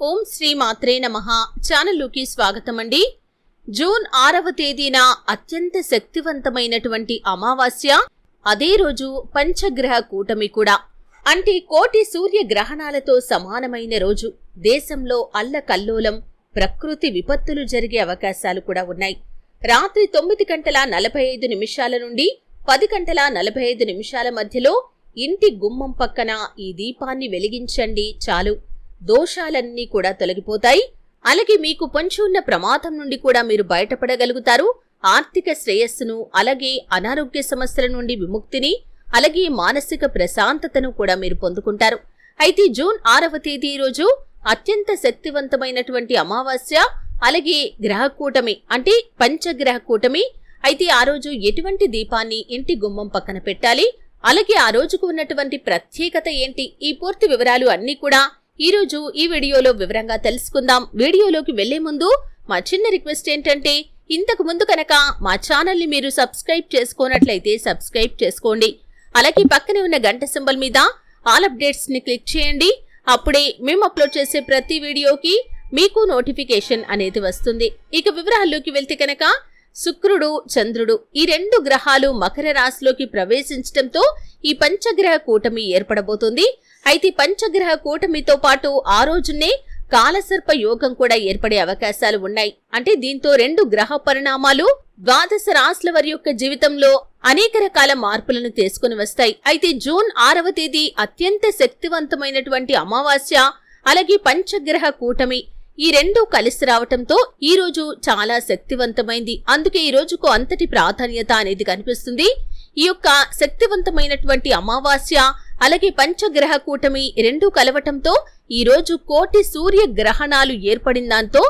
ఓం శ్రీ మాత్రే నమ. ఛానల్లోకి స్వాగతం అండి జూన్ ఆరవ తేదీన అత్యంత శక్తివంతమైనటువంటి అమావాస్య అదే రోజు పంచగ్రహ కూటమి కూడా. అంటే కోటి సూర్య గ్రహణాలతో సమానమైన రోజు. దేశంలో అల్లకల్లోలం ప్రకృతి విపత్తులు జరిగే అవకాశాలు కూడా ఉన్నాయి. రాత్రి తొమ్మిది గంటల నలభై ఐదు నిమిషాల నుండి పది గంటల నలభై ఐదు నిమిషాల మధ్యలో ఇంటి గుమ్మం పక్కన ఈ దీపాన్ని వెలిగించండి చాలు. దోషాలన్నీ కూడా తొలగిపోతాయి. అలాగే మీకు పొంచి ఉన్న ప్రమాదం నుండి కూడా మీరు బయటపడగలుగుతారు. ఆర్థిక శ్రేయస్సును అలాగే అనారోగ్య సమస్యల నుండి విముక్తిని అలాగే మానసిక ప్రశాంతతను కూడా మీరు పొందుకుంటారు. అయితే జూన్ ఆరవ తేదీ రోజు అత్యంత శక్తివంతమైనటువంటి అమావాస్య అలాగే గ్రహ కూటమి అంటే పంచగ్రహ కూటమి అయితే ఆ రోజు ఎటువంటి దీపాన్ని ఇంటి గుమ్మం పక్కన పెట్టాలి? అలాగే ఆ రోజుకు ఉన్నటువంటి ప్రత్యేకత ఏంటి? ఈ పూర్తి వివరాలు అన్నీ కూడా ఈరోజు ఈ వీడియోలో వివరంగా తెలుసుకుందాం. వీడియోలోకి వెళ్ళే ముందు మా చిన్న రిక్వెస్ట్ ఏంటంటే ఇంతకు ముందు కనుక మా ఛానల్ని మీరు సబ్స్క్రైబ్ చేసుకోనట్లయితే సబ్స్క్రైబ్ చేసుకోండి. అలాగే పక్కనే ఉన్న గంట సింబల్ మీద ఆల్ అప్డేట్స్ని క్లిక్ చేయండి. అప్పుడే మేము అప్లోడ్ చేసే ప్రతి వీడియోకి మీకు నోటిఫికేషన్ అనేది వస్తుంది. ఇక వివరాల్లోకి వెళ్తే కనుక శుక్రుడు చంద్రుడు ఈ రెండు గ్రహాలు మకర రాశిలోకి ప్రవేశించడంతో ఈ పంచగ్రహ కూటమి ఏర్పడబోతుంది. అయితే పంచగ్రహ కూటమితో పాటు ఆ రోజునే కాలసర్ప యోగం కూడా ఏర్పడే అవకాశాలు ఉన్నాయి. అంటే దీంతో రెండు గ్రహ పరిణామాలు ద్వాదశ రాశుల వారి యొక్క జీవితంలో అనేక రకాల మార్పులను తీసుకుని వస్తాయి. అయితే జూన్ ఆరవ తేదీ అత్యంత శక్తివంతమైనటువంటి అమావాస్య అలాగే పంచగ్రహ కూటమి ఈ రెండు కలిసి రావటంతో ఈ రోజు చాలా శక్తివంతమైంది. అందుకే ఈ రోజుకు అంతటి ప్రాధాన్యత అనేది కనిపిస్తుంది. ఈ యొక్క శక్తివంతమైనటువంటి అమావాస్య అలాగే పంచగ్రహ కూటమి రెండూ కలవటంతో ఈ రోజు కోటి సూర్య గ్రహణాలు ఏర్పడిన దాంతో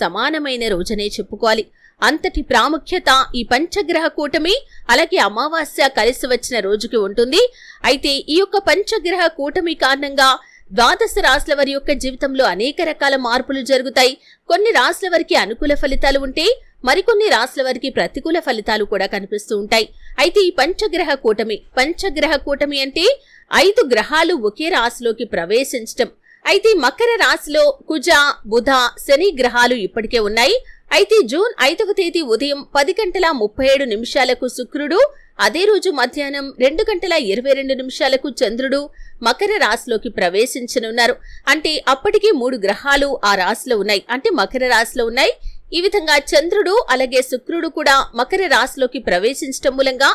సమానమైన రోజనే చెప్పుకోవాలి. అంతటి ప్రాముఖ్యత ఈ పంచగ్రహ కూటమి అలాగే అమావాస్య కలిసి వచ్చిన రోజుకి ఉంటుంది. అయితే ఈ యొక్క పంచగ్రహ కూటమి కారణంగా ద్వాదశ రాశుల వారి యొక్క జీవితంలో అనేక రకాల మార్పులు జరుగుతాయి. కొన్ని రాశుల వారికి అనుకూల ఫలితాలు ఉంటే మరికొన్ని రాశుల వారికి ప్రతికూల ఫలితాలు కూడా కనిపిస్తూ ఉంటాయి. అయితే ఈ పంచగ్రహ కూటమి పంచగ్రహ కూటమి అంటే ఐదు గ్రహాలు ఒకే రాశిలోకి ప్రవేశించటం. అయితే మకర రాశిలో కుజ బుధ శని గ్రహాలు ఇప్పటికే ఉన్నాయి. అయితే జూన్ ఐదవ తేదీ ఉదయం పది గంటల ముప్పై ఏడు నిమిషాలకు శుక్రుడు అదే రోజు మధ్యాహ్నం రెండు గంటల ఇరవై రెండు నిమిషాలకు చంద్రుడు మకర రాశిలోకి ప్రవేశించనున్నారు. అంటే అప్పటికి మూడు గ్రహాలు ఆ రాశిలో ఉన్నాయి. అంటే మకర రాశిలో ఉన్నాయి. ఈ విధంగా చంద్రుడు అలాగే శుక్రుడు కూడా మకర రాశిలోకి ప్రవేశించటం మూలంగా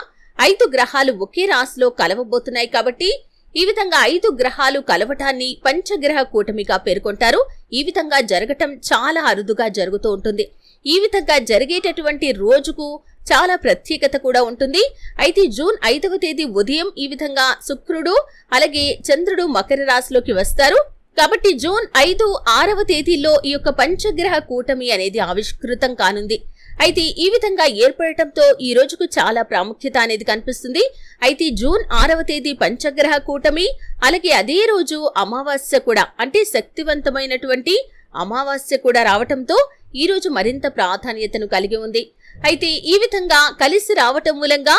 ఐదు గ్రహాలు ఒకే రాశిలో కలవబోతున్నాయి కాబట్టి ఈ విధంగా ఐదు గ్రహాలు కలవటాన్ని పంచగ్రహ కూటమిగా పేర్కొంటారు. ఈ విధంగా జరగటం చాలా అరుదుగా జరుగుతూ ఉంటుంది. ఈ విధంగా జరిగేటటువంటి రోజుకు చాలా ప్రత్యేకత కూడా ఉంటుంది. అయితే జూన్ ఐదవ తేదీ ఉదయం ఈ విధంగా శుక్రుడు అలాగే చంద్రుడు మకర రాశిలోకి వస్తారు. కాబట్టి జూన్ ఐదు ఆరవ తేదీలో ఈ యొక్క పంచగ్రహ కూటమి అనేది ఆవిష్కృతం కానుంది. అయితే ఈ విధంగా ఏర్పడటంతో ఈ రోజుకు చాలా ప్రాముఖ్యత అనేది కనిపిస్తుంది. అయితే జూన్ ఆరవ తేదీ పంచగ్రహ కూటమి అలాగే అదే రోజు అమావాస్య కూడా అంటే శక్తివంతమైనటువంటి అమావాస్య కూడా రావటంతో ఈ రోజు మరింత ప్రాధాన్యతను కలిగి ఉంది. అయితే ఈ విధంగా కలిసి రావటం మూలంగా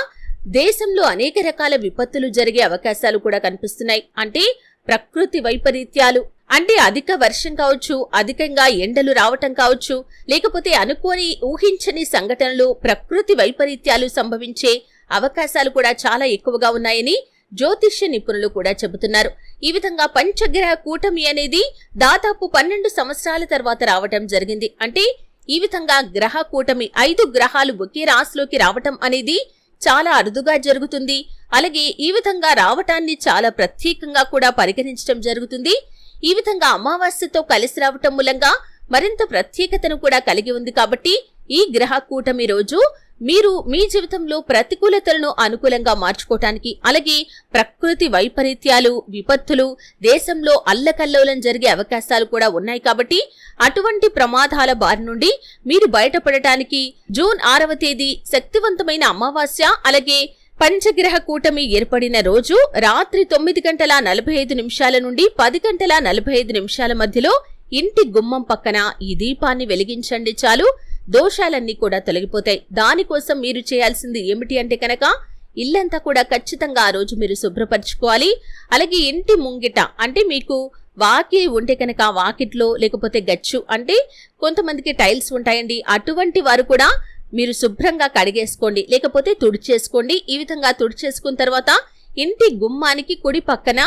దేశంలో అనేక రకాల విపత్తులు జరిగే అవకాశాలు కూడా కనిపిస్తున్నాయి. అంటే ప్రకృతి వైపరీత్యాలు అంటే అధిక వర్షం కావచ్చు అధికంగా ఎండలు రావటం కావచ్చు లేకపోతే అనుకోని ఊహించని సంఘటనలు ప్రకృతి వైపరీత్యాలు సంభవించే అవకాశాలు కూడా చాలా ఎక్కువగా ఉన్నాయని జ్యోతిష్య నిపుణులు కూడా చెబుతున్నారు. ఈ విధంగా పంచగ్రహ కూటమి అనేది దాదాపు పన్నెండు సంవత్సరాల తర్వాత రావటం జరిగింది. అంటే ఈ విధంగా గ్రహ కూటమి ఐదు గ్రహాలు ఒకే రాశిలోకి రావటం అనేది చాలా అరుదుగా జరుగుతుంది. అలాగే ఈ విధంగా రావటాన్ని చాలా ప్రత్యేకంగా కూడా పరిగణించడం జరుగుతుంది. ఈ విధంగా అమావాస్యతో కలిసి రావటం మూలంగా మరింత ప్రత్యేకతను కూడా కలిగి ఉంది కాబట్టి ఈ గ్రహ కూటమి రోజు మీరు మీ జీవితంలో ప్రతికూలతలను అనుకూలంగా మార్చుకోవటానికి అలాగే ప్రకృతి వైపరీత్యాలు విపత్తులు దేశంలో అల్లకల్లోలం జరిగే అవకాశాలు కూడా ఉన్నాయి కాబట్టి అటువంటి ప్రమాదాల బారి నుండి మీరు బయటపడటానికి జూన్ ఆరవ తేదీ శక్తివంతమైన అమావాస్య అలాగే పంచగ్రహ కూటమి ఏర్పడిన రోజు రాత్రి తొమ్మిది గంటల నలభై ఐదు నిమిషాల నుండి పది గంటల నలభై ఐదు నిమిషాల మధ్యలో ఇంటి గుమ్మం పక్కన ఈ దీపాన్ని వెలిగించండి చాలు. దోషాలన్నీ కూడా తొలగిపోతాయి. దానికోసం మీరు చేయాల్సింది ఏమిటి అంటే కనుక ఇల్లంతా కూడా ఖచ్చితంగా ఆ రోజు మీరు శుభ్రపరచుకోవాలి. అలాగే ఇంటి ముంగిట అంటే మీకు వాకి ఉంటే కనుక వాకిట్లో లేకపోతే గచ్చు అంటే కొంతమందికి టైల్స్ ఉంటాయండి. అటువంటి వారు కూడా మీరు శుభ్రంగా కడిగేసుకోండి లేకపోతే తుడిచేసుకోండి. ఈ విధంగా తుడిచేసుకున్న తర్వాత ఇంటి గుమ్మానికి కుడి పక్కన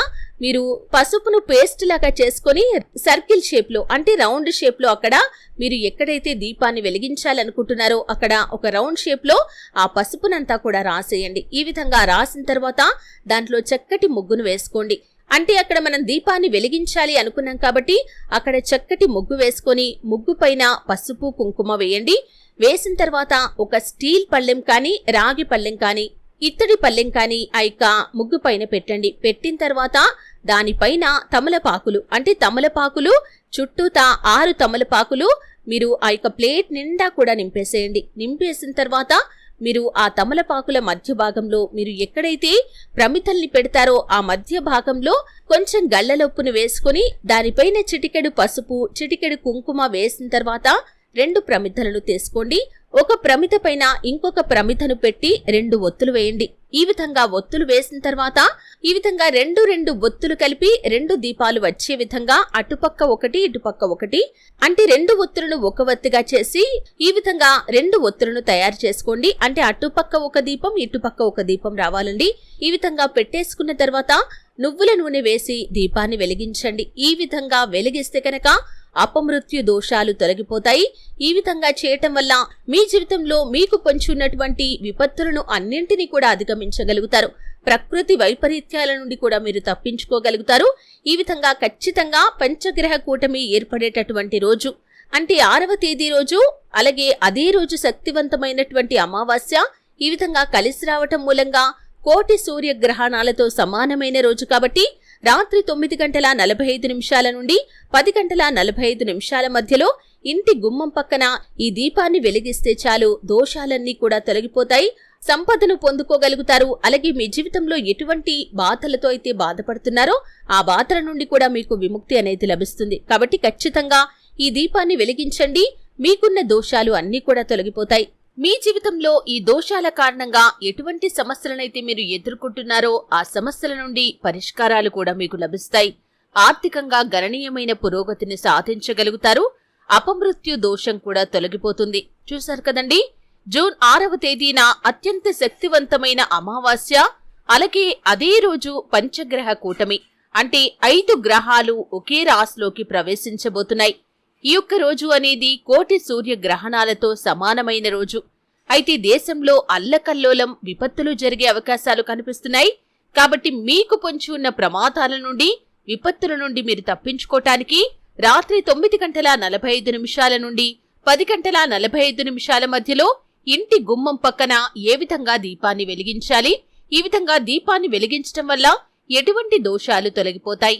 మీరు పసుపును పేస్ట్ లాగా చేసుకొని సర్కిల్ షేప్లో అంటే రౌండ్ షేప్లో అక్కడ మీరు ఎక్కడైతే దీపాన్ని వెలిగించాలనుకుంటున్నారో అక్కడ ఒక రౌండ్ షేప్లో ఆ పసుపునంతా కూడా రాసేయండి. ఈ విధంగా రాసిన తర్వాత దాంట్లో చక్కటి ముగ్గును వేసుకోండి. అంటే అక్కడ మనం దీపాన్ని వెలిగించాలి అనుకున్నాం కాబట్టి అక్కడ చక్కటి ముగ్గు వేసుకొని ముగ్గు పైన పసుపు కుంకుమ వేయండి. వేసిన తర్వాత ఒక స్టీల్ పళ్ళెం కానీ రాగి పళ్ళెం కానీ ఇత్తడి పళ్ళెం కానీ ఆ యొక్క ముగ్గు పైన పెట్టండి. పెట్టిన తర్వాత దానిపైన తమలపాకులు అంటే తమలపాకులు చుట్టూతా ఆరు తమలపాకులు మీరు ఆ యొక్క ప్లేట్ నిండా కూడా నింపేసేయండి. నింపేసిన తర్వాత మీరు ఆ తమలపాకుల మధ్య భాగంలో మీరు ఎక్కడైతే ప్రమితల్ని పెడతారో ఆ మధ్య భాగంలో కొంచెం గళ్ళలొప్పును వేసుకొని దానిపైన చిటికెడు పసుపు చిటికెడు కుంకుమ వేసిన తర్వాత రెండు ప్రమిదలను తీసుకోండి. ఒక ప్రమిద పైన ఇంకొక ప్రమిదను పెట్టి రెండు ఒత్తులు వేయండి. ఈ విధంగా ఒత్తులు వేసిన తర్వాత ఈ విధంగా రెండు రెండు ఒత్తులు కలిపి రెండు దీపాలు వచ్చే విధంగా అటుపక్క ఒకటి ఇటుపక్క ఒకటి అంటే రెండు ఒత్తులను ఒక ఒత్తిగా చేసి ఈ విధంగా రెండు ఒత్తులను తయారు చేసుకోండి. అంటే అటుపక్క ఒక దీపం ఇటుపక్క ఒక దీపం రావాలండి. ఈ విధంగా పెట్టేసుకున్న తర్వాత నువ్వుల నూనె వేసి దీపాన్ని వెలిగించండి. ఈ విధంగా వెలిగిస్తే కనుక అపమృత్యు దోషాలు తొలగిపోతాయి. ఈ విధంగా చేయటం వల్ల మీ జీవితంలో మీకు పొంచున్నటువంటి విపత్తులను అన్నింటినీ కూడా అధిగమించగలుగుతారు. ప్రకృతి వైపరీత్యాల నుండి కూడా మీరు తప్పించుకోగలుగుతారు. ఈ విధంగా ఖచ్చితంగా పంచగ్రహ కూటమి ఏర్పడేటటువంటి రోజు. అంటే ఆరవ తేదీ రోజు అలాగే అదే రోజు శక్తివంతమైనటువంటి అమావాస్య. ఈ విధంగా కలిసి రావటం మూలంగా కోటి సూర్య గ్రహణాలతో సమానమైన రోజు కాబట్టి రాత్రి తొమ్మిది గంటల నలభై ఐదు నిమిషాల నుండి పది గంటల నలభై ఐదు నిమిషాల మధ్యలో ఇంటి గుమ్మం పక్కన ఈ దీపాన్ని వెలిగిస్తే చాలు దోషాలన్నీ కూడా తొలగిపోతాయి. సంపదను పొందుకోగలుగుతారు. అలాగే మీ జీవితంలో ఎటువంటి బాధలతో అయితే బాధపడుతున్నారో ఆ బాధల నుండి కూడా మీకు విముక్తి అనేది లభిస్తుంది. కాబట్టి ఖచ్చితంగా ఈ దీపాన్ని వెలిగించండి. మీకున్న దోషాలు అన్నీ కూడా తొలగిపోతాయి. మీ జీవితంలో ఈ దోషాల కారణంగా ఎటువంటి సమస్యలనైతే మీరు ఎదుర్కొంటున్నారో ఆ సమస్యల నుండి పరిష్కారాలు కూడా మీకు లభిస్తాయి. ఆర్థికంగా గణనీయమైన పురోగతిని సాధించగలుగుతారు. అపమృత్యు దోషం కూడా తొలగిపోతుంది. చూశారు కదండి? జూన్ ఆరవ తేదీన అత్యంత శక్తివంతమైన అమావాస్య అలాగే అదే రోజు పంచగ్రహ కూటమి. అంటే ఐదు గ్రహాలు ఒకే రాశిలోకి ప్రవేశించబోతున్నాయి. ఈ యొక్క రోజు అనేది కోటి సూర్య గ్రహణాలతో సమానమైన రోజు. అయితే దేశంలో అల్లకల్లోలం విపత్తులు జరిగే అవకాశాలు కనిపిస్తున్నాయి. కాబట్టి మీకు పొంచి ఉన్న ప్రమాదాల నుండి విపత్తుల నుండి మీరు తప్పించుకోటానికి రాత్రి తొమ్మిది గంటల నలభై ఐదు నిమిషాల నుండి పది గంటల నలభై ఐదు నిమిషాల మధ్యలో ఇంటి గుమ్మం పక్కన ఏ విధంగా దీపాన్ని వెలిగించాలి? ఈ విధంగా దీపాన్ని వెలిగించటం వల్ల ఎటువంటి దోషాలు తొలగిపోతాయి?